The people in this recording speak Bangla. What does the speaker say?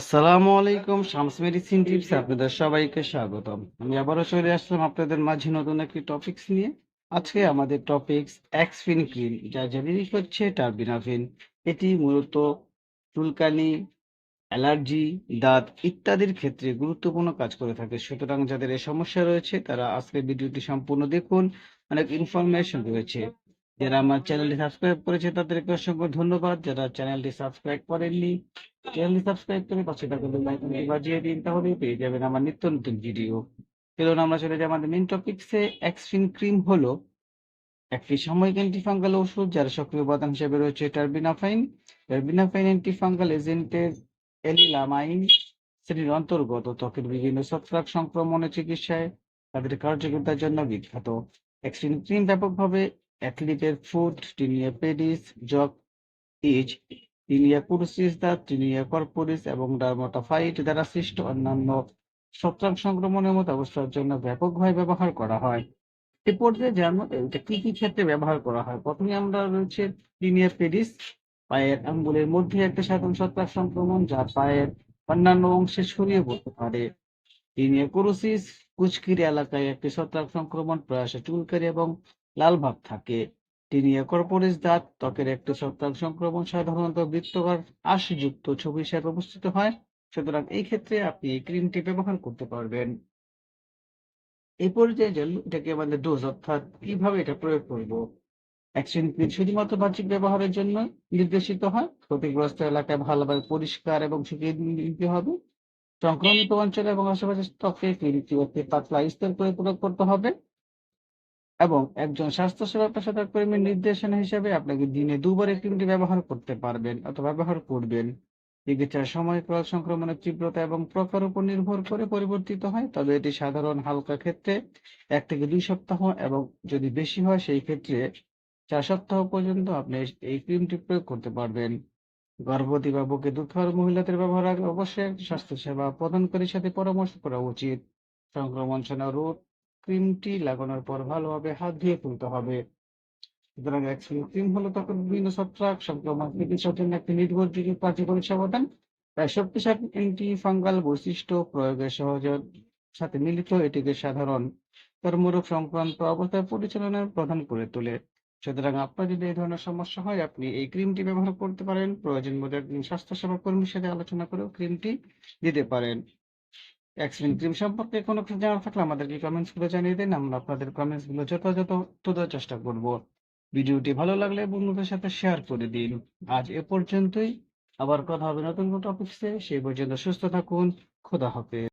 আসসালামু আলাইকুম, শামস মেডিসিন টিপস আপনাদের সবাইকে স্বাগতম। আমি আবারও চলে আসলাম আপনাদের মাঝে নতুন একটি টপিকস নিয়ে। আজকে আমাদের টপিকস এক্সফিন ক্রিম যা জেনেরিক হচ্ছে টার্বিনাফিন এটি মূলত চুলকানি, অ্যালার্জি, দাঁত ইত্যাদির ক্ষেত্রে গুরুত্বপূর্ণ কাজ করে থাকে। সুতরাং যাদের এই সমস্যা রয়েছে, তারা আজকের ভিডিওটি সম্পূর্ণ দেখুন। অনেক ইনফরমেশন রয়েছে। যারা আমার চ্যানেলটি সাবস্ক্রাইব করেছে, তাদেরকে অসংখ্য ধন্যবাদ। যারা চ্যানেলটি সাবস্ক্রাইব করেননি, চ্যানেলটি সাবস্ক্রাইব করে পাশে থাকা বাজিয়ে দিন, তাহলে পেয়ে যাবেন আমার নিত্য নতুন ভিডিও। চলুন আমরা চলে যাই আমাদের মেন টপিকসে এক্সফিন ক্রিম হলো একটি সাময়িক অ্যান্টিফাঙ্গাল ওষুধ, যার সক্রিয় উপাদান হিসেবে রয়েছে টার্বিনাফাইন টার্বিনাফাইন অ্যান্টিফাঙ্গাল এজেন্টের এলিলামাইন শ্রেণির অন্তর্গত, ত্বকের বিভিন্ন ছত্রাক সংক্রমণের চিকিৎসায় তাদের কার্যকারিতার জন্য বিখ্যাত। এক্সফিন ক্রিম ব্যাপকভাবে অ্যাথলিটের foot tinea pedis jock itch tinea cruris, the tinea corporis এবং ডার্মাটোফাইট দ্বারা সৃষ্ট অন্যান্য ছত্রাক সংক্রমণের মতো অবস্থার জন্য ব্যাপকভাবে ব্যবহার করা হয়। এ পর্যায়ে জানো এটা কি কি ক্ষেত্রে ব্যবহার করা হয়। প্রথমে আমরা রয়েছে টিনিয়া পেডিস পায়ের আঙ্গুলের মধ্যে একটা সাধারণ ছত্রাক সংক্রমণ যা পায়ের অন্যান্য অংশে ছড়িয়ে পড়তে পারে। টিনিয়া কুরসিস কুচকির এলাকায় একটি ছত্রাক সংক্রমণ প্রায়শ চুলকারি এবং লাল ভাব থাকে। টিনিয়া কর্পোরিস দাঁত, ত্বকের একটি ছত্রাক সংক্রমণ সাধারণত বৃত্তকার আঁশযুক্ত ছবি হিসেবে অবস্থিত হয়। সুতরাং এই ক্ষেত্রে আপনি এই ক্রিমটি ব্যবহার করতে পারবেন। এই পর্যায়ে এটাকে আমাদের ডোজ অর্থাৎ কীভাবে এটা প্রয়োগ করব? অ্যাকশন ক্রিম শুধুমাত্র বাহ্যিক ব্যবহারের জন্য নির্দেশিত হয়? ক্ষতিগ্রস্ত এলাকায় ভালোভাবে পরিষ্কার এবং শুকিয়ে নিতে হবে। সংক্রমিত অঞ্চলে এবং আশেপাশের ত্বকে ক্রিমটি অতি পাতলা স্তর করে প্রয়োগ করতে হবে। এবং একজন স্বাস্থ্যসেবা পেশাদার কর্মীর নির্দেশনা হিসেবে আপনাকে দিনে দুবার এই ক্রিমটি ব্যবহার করতে পারবেন অথবা ব্যবহার করবেন। চিকিৎসার সময় ক্রস সংক্রমণের তীব্রতা এবং প্রকার উপর নির্ভর করে পরিবর্তিত হয়, তবে এটি সাধারণ হালকা ক্ষেত্রে এক থেকে দুই সপ্তাহ এবং যদি বেশি হয় সেই ক্ষেত্রে চার সপ্তাহ পর্যন্ত আপনি এই ক্রিমটি প্রয়োগ করতে পারবেন। গর্ভবতী বা বুকে দুধ খাওয়ার মহিলাদের ব্যবহার আগে অবশ্যই একটি স্বাস্থ্যসেবা প্রদানকারীর সাথে পরামর্শ করা উচিত। সংক্রমণ ছাড়া রোগ ক্রিমটি লাগানোর পর ভালোভাবে হাত ধুয়ে তুলতে হবে। সুতরাং অ্যাকশন ক্রিম হলো তখন বিভিন্ন ছত্রাক সংক্রমণ চিকিৎসার একটি নির্ভরযোগ্য কার্যকরী সমাধান। তাই শক্তিশালী অ্যান্টি ফাঙ্গাল বৈশিষ্ট্য প্রয়োগের সহজের সাথে মিলিত এটিকে সাধারণ কর্মরোগ সংক্রান্ত অবস্থায় পরিচালনার প্রদান করে তোলে। সুতরাং আপনার যদি এই ধরনের সমস্যা হয়, আপনি এই ক্রিমটি ব্যবহার করতে পারেন। প্রয়োজন বোধে একজন স্বাস্থ্যসেবা কর্মীর সাথে আলোচনা করেও ক্রিমটি দিতে পারেন। এক্সপিন ক্রিম সম্পর্কে কোনো কিছু জানার থাকলে আমাদেরকে কমেন্টসগুলো জানিয়ে দিন। আমরা আপনাদের কমেন্টসগুলো যথাযথ উত্তর চেষ্টা করব। ভিডিওটি ভালো লাগলে বন্ধুদের সাথে শেয়ার করে দিন। আজ এ পর্যন্তই। আবার কথা হবে নতুন কোনো টপিকসে সেই পর্যন্ত সুস্থ থাকুন। খোদা হাফেজ।